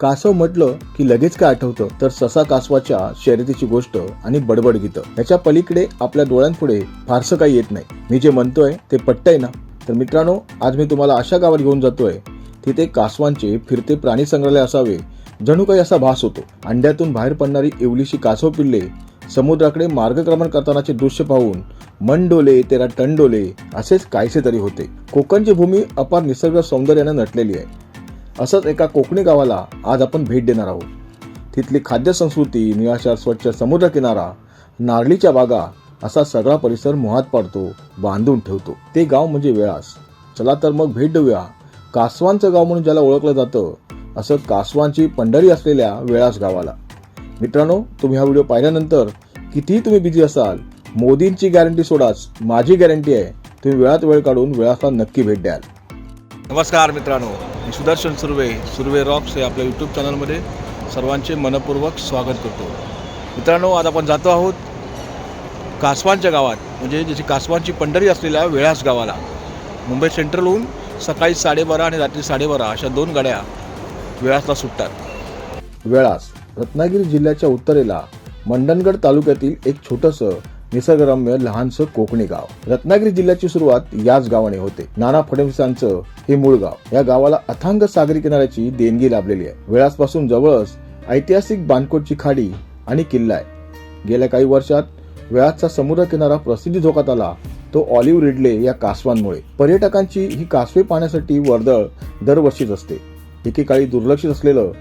कासव म्हटलं की लगेच काय आठवतं? तर ससा कासवाच्या शर्यतीची गोष्ट आणि बडबड गीतं. याच्या पलीकडे आपल्या डोळ्यांपुढे फारसं काही येत नाही. मी जे म्हणतोय ते पटतंय ना? तर मित्रांनो आज मी तुम्हाला अशा गावात घेऊन जातोय तिथे कासवांचे फिरते प्राणी संग्रहालय असावे जणू काही असा भास होतो. अंड्यातून बाहेर पडणारी इवलीशी कासव पिल्ले समुद्राकडे मार्गक्रमण करतानाचे दृश्य पाहून मन डोले तेरा टन डोले असेच काहीसे तरी होते. कोकणची भूमी अपार निसर्ग सौंदर्याने नटलेली आहे. असंच एका कोकणी गावाला आज आपण भेट देणार आहोत. तिथली खाद्य संस्कृती निळाशार स्वच्छ समुद्र किनारा नारळीच्या बागा असा सगळा परिसर मोहात पाडतो बांधून ठेवतो. ते गाव म्हणजे वेळास. चला तर मग भेट देऊया. कासवांचं गाव म्हणून ज्याला ओळखलं जातं असं कासवांची पंढरी असलेल्या वेळास गावाला. मित्रांनो तुम्ही हा व्हिडिओ पाहिल्यानंतर कितीही तुम्ही बिझी असाल मोदींची गॅरंटी सोडाच माझी गॅरंटी आहे तुम्ही वेळात वेळ काढून वेळासला नक्की भेट द्याल. नमस्कार मित्रांनो. मी सुदर्शन सुर्वे सुर्वे रॉक्स हे आपल्या यूट्यूब चॅनलमध्ये सर्वांचे मनपूर्वक स्वागत करतो. मित्रांनो आज आपण जातो आहोत कासवांच्या गावात. म्हणजे ज्याची कासवांची पंढरी असलेल्या वेळास गावाला. मुंबई सेंट्रलहून सकाळी साडेबारा आणि रात्री साडेबारा अशा दोन गाड्या वेळासला सुटतात. वेळास रत्नागिरी जिल्ह्याच्या उत्तरेला मंडणगड तालुक्यातील एक छोटंसं निसर्गरम्य लहानसं कोकणी गाव. रत्नागिरी जिल्ह्याची सुरुवात याच गावाने होते. नाना फडणवीसांचं हे मूळ गाव. या गावाला अथांग सागरी किनाऱ्याची देणगी लाभलेली आहे. वेळासपासून जवळच ऐतिहासिक बानकोटची खाडी आणि किल्ला आहे. गेल्या काही वर्षात वेळाचा समुद्र किनारा प्रसिद्धी झोकात आला. तो ऑलिव्ह रिडले या कासवांमुळे. पर्यटकांची ही कासवे पाहण्यासाठी वर्दळ दरवर्षीच असते. एकेकाळी दुर्लक्षित असलेलं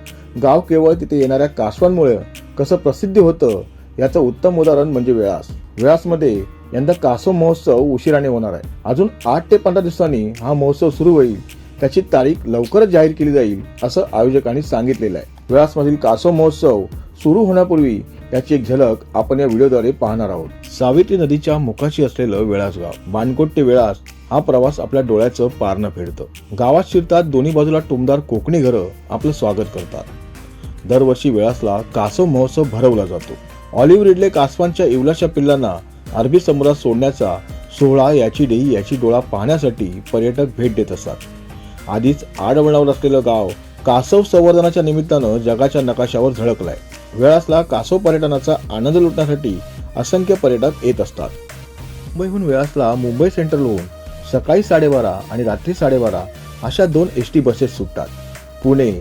गाव केवळ तिथे येणाऱ्या कासवांमुळे कसं प्रसिद्ध होतं याचं उत्तम उदाहरण म्हणजे वेळास. वेळासमध्ये यंदा कासव महोत्सव उशिराने होणार आहे. अजून आठ ते पंधरा दिवसांनी हा महोत्सव सुरू होईल. त्याची तारीख लवकरच जाहीर केली जाईल असं आयोजकांनी सांगितलेलं आहे. वेळासमधील कासव महोत्सव सुरू होण्यापूर्वी याची एक झलक आपण या व्हिडिओद्वारे पाहणार आहोत. सावित्री नदीच्या मुखाशी असलेलं वेळास गाव बानकोट ते वेळास हा प्रवास आपल्या डोळ्याचं पारणं फेडतं. गावात शिरतात दोन्ही बाजूला टुमदार कोकणी घरं आपलं स्वागत करतात. दरवर्षी वेळासला कासव महोत्सव भरवला जातो. ऑलिव्ह रिडले कासवांच्या इवलाच्या पिल्लांना अरबी समुद्रात सोडण्याचा सोहळा याची डेई याची डोळा पाहण्यासाठी पर्यटक भेट देत असतात. आधीच आडवणावर असलेलं गाव कासव संवर्धनाच्या निमित्तानं जगाच्या नकाशावर झळकलाय. वेळासला कासव पर्यटनाचा आनंद लुटण्यासाठी असंख्य पर्यटक येत असतात. मुंबईहून वेळासला मुंबई सेंट्रलहून सकाळी साडेबारा आणि रात्री साडेबारा अशा दोन एस टी बसेस सुटतात. पुणे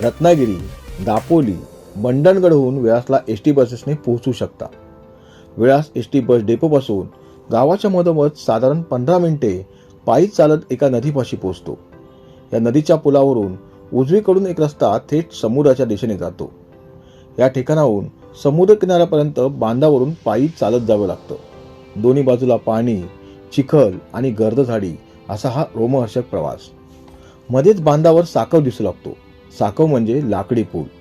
रत्नागिरी दापोली मंडणगडहून वेळासला एस टी बसेसने पोहोचू शकता. वेळास एस टी बस डेपोपासून गावाच्या मधोमध साधारण पंधरा मिनिटे पायी चालत एका नदीपाशी पोहोचतो. या नदीच्या पुलावरून उजवीकडून एक रस्ता थेट समुद्राच्या दिशेने जातो. या ठिकाणाहून समुद्र किनाऱ्यापर्यंत बांधावरून पायी चालत जावं लागतं. दोन्ही बाजूला पाणी चिखल आणि गर्द झाडी असा हा रोमहर्षक प्रवास. मध्येच बांधावर साकव दिसू लागतो. साकव म्हणजे लाकडी पूल.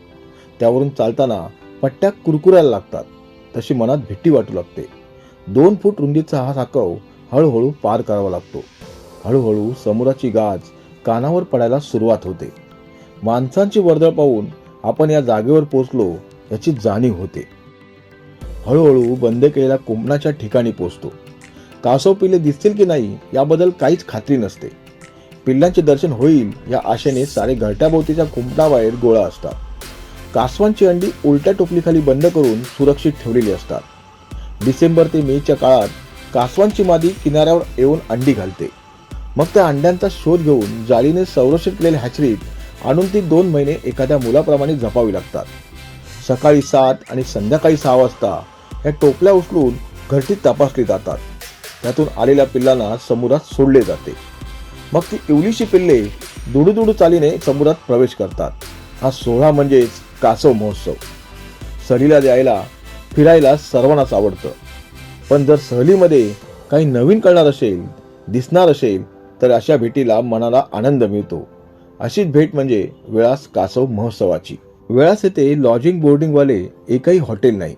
त्यावरून चालताना पट्ट्या कुरकुरायला लागतात. तशी मनात भीती वाटू लागते. दोन फूट रुंदीचा हा साकव हळूहळू पार करावा लागतो. हळूहळू समुद्राची गाज कानावर पडायला सुरुवात होते. माणसांची वर्दळ पाहून आपण या जागेवर पोचलो याची जाणीव होते. हळूहळू बंद केलेल्या कुंपणाच्या ठिकाणी पोचतो कासव पिल्ले दिसतील की नाही याबद्दल काहीच खात्री नसते. पिल्लांचे दर्शन होईल या आशेने सारे घरट्याभोवतीच्या कुंपणाबाहेर गोळा असतात. कासवांची अंडी उलट्या टोपलीखाली बंद करून सुरक्षित ठेवलेली असतात. डिसेंबर ते मेच्या काळात कासवांची मादी किनाऱ्यावर येऊन अंडी घालते. मग त्या अंड्यांचा शोध घेऊन जाळीने संरक्षित केलेल्या हॅचरीत आणून ती दोन महिने एखाद्या मुलाप्रमाणे जपावी लागतात. सकाळी सात आणि संध्याकाळी सहा वाजता या टोपल्या उचलून घरटी तपासली जातात. त्यातून आलेल्या पिल्लांना समुद्रात सोडले जाते. मग ती इवलीशी पिल्ले दुडूदुडू चालीने समुद्रात प्रवेश करतात. हा सोहळा म्हणजेच कासव महोत्सव. सहलीला द्यायला फिरायला सर्वांनाच आवडतं. पण जर सहलीमध्ये काही नवीन कळणार असेल दिसणार असेल तर अशा भेटीला मनाला आनंद मिळतो. अशीच भेट म्हणजे वेळास कासव महोत्सवाची. वेळास येथे लॉजिंग बोर्डिंगवाले एकही हॉटेल नाही.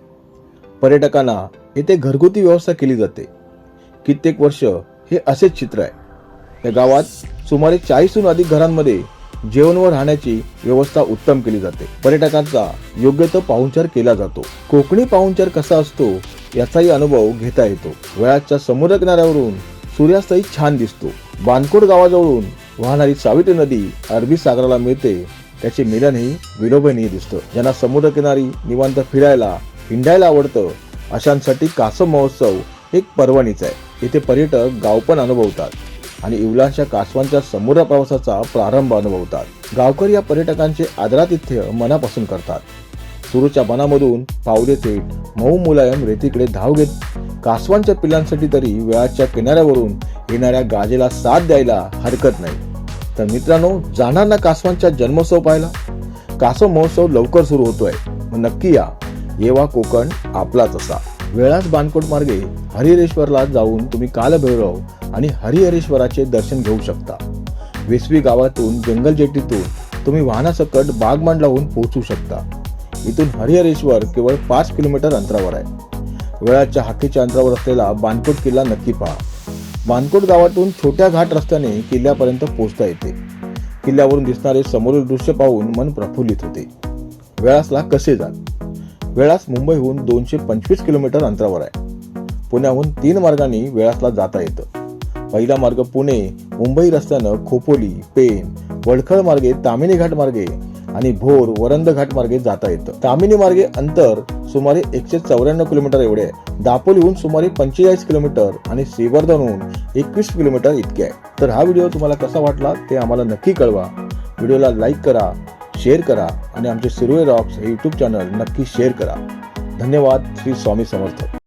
पर्यटकांना येथे घरगुती व्यवस्था केली जाते. कित्येक वर्ष हे असेच चित्र आहे. या गावात सुमारे चाळीसहून अधिक घरांमध्ये जेवण व राहण्याची व्यवस्था उत्तम केली जाते. पर्यटकांचा योग्य तो पाहुणचार केला जातो. कोकणी पाहुणचार कसा असतो याचाही अनुभव घेता येतो. वेळाच्या समुद्र किनाऱ्यावरून सूर्यास्तही छान दिसतो. बानकोड गावाजवळून वाहणारी सावित्री नदी अरबी सागराला मिळते त्याचे मिलनही विलोभनीय दिसतं. ज्यांना समुद्रकिनारी निवांत फिरायला हिंडायला आवडतं अशांसाठी कासव महोत्सव एक पर्वणीच आहे. इथे पर्यटक गाव पण अनुभवतात. आणि इवलांच्या कासवांच्या समुद्र प्रवासाचा प्रारंभ अनुभवतात. गावकरी या पर्यटकांचे आदरातिथ्य मनापासून करतात. सुरूच्या बनामधून पावले थेट मऊ मुलायम रेतीकडे धाव घेत कासवांच्या पिल्लांसाठी तरी वेळाच्या किनाऱ्यावरून येणाऱ्या गाजेला साथ द्यायला हरकत नाही. तर मित्रांनो जाणार ना कासवांच्या जन्मोत्सव पाहायला? कासव महोत्सव लवकर सुरू होतोय. मग नक्की या. येवा कोकण आपलाच असा. वेळाच बानकोट मार्गे हरिहरेश्वरला जाऊन तुम्ही कालभैरव आणि हरिहरेश्वराचे दर्शन घेऊ शकता. वेसवी गावातून जंगल जेटीतून तुम्ही वाहनासकट बागमांडलाहून पोहोचू शकता. इथून हरिहरेश्वर केवळ पाच किलोमीटर अंतरावर आहे. वेळाच्या हाकीच्या अंतरावर असलेला बानकोट किल्ला नक्की पहा. बानकोट गावातून छोट्या घाट रस्त्याने किल्ल्यापर्यंत पोहोचता येते. किल्ल्यावरून दिसणारे समोरील दृश्य पाहून मन प्रफुल्लित होते. वेळासला कसे जात वेळास मुंबईहून दोनशे पंचवीस किलोमीटर अंतरावर आहे. पुण्याहून तीन मार्गांनी वेळासला जाता येतं. पहिला मार्ग पुणे मुंबई रस्त्यानं खोपोली पेन वडखळ मार्गे तामिनी घाट मार्गे आणि भोर वरंद घाट मार्गे जाता येतं. तामिनी मार्गे अंतर सुमारे एकशे चौऱ्याण्णव किलोमीटर एवढे आहे. दापोलीहून सुमारे पंचेचाळीस किलोमीटर आणि श्रीवर्धनहून एकवीस किलोमीटर इतके आहे. तर हा व्हिडिओ तुम्हाला कसा वाटला ते आम्हाला नक्की कळवा. व्हिडिओला लाईक करा शेअर करा आणि आमचे सिरवे रॉक्स हे यूट्यूब चॅनल नक्की शेअर करा. धन्यवाद. श्री स्वामी समर्थ.